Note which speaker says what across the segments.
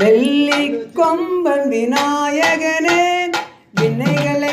Speaker 1: வெள்ளி கொம்பன் விநாயகனே வினைகளை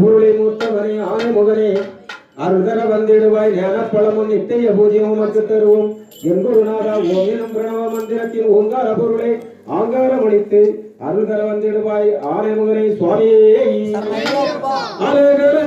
Speaker 2: பூளி மூத்தவனே ஆறுமுகனே அருதர வந்திடுவாய் ஞானப்பழமும் நித்திய பூஜ்யம் உமக்கு தருவோம். என் குருநாதா ஓமினும் பிரணவ மந்திரத்தின் ஓங்கார பொருளை ஆங்காரம் அளித்து அருதர வந்திடுவாய். ஆனைமுகனை சுவாமியே. அழகர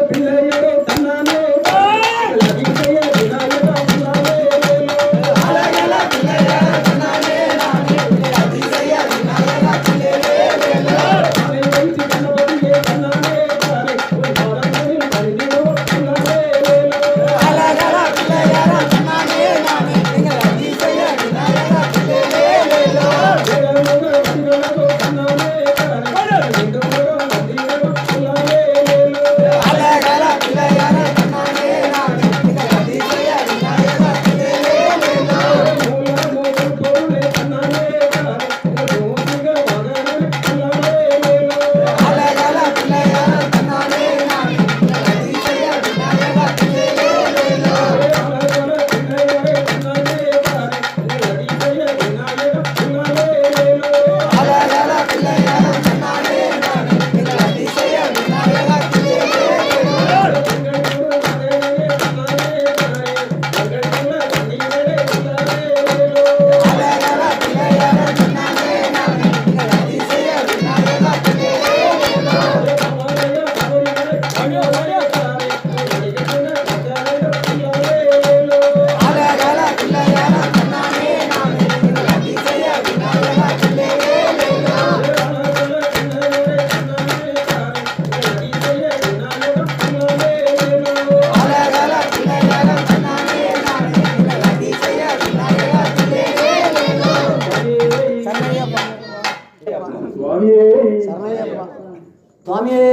Speaker 2: சுவாமியே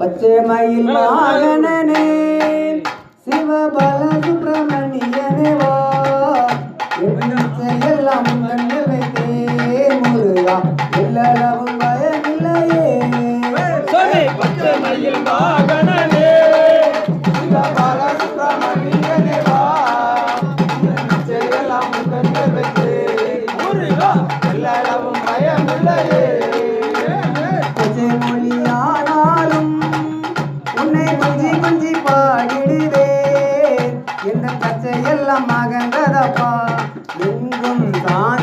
Speaker 2: பச்சை மயில் மகனே
Speaker 1: சிவபால சுப்பிரமணியனே வா. எல்லாம் கண்டு வைத்தேன்
Speaker 2: முருகா
Speaker 1: எல்லாரும் பயமில்லையே. பச்சை மயில் மகனே சிவபால சுப்பிரமணியனே வா. எல்லாம் 감사합니다.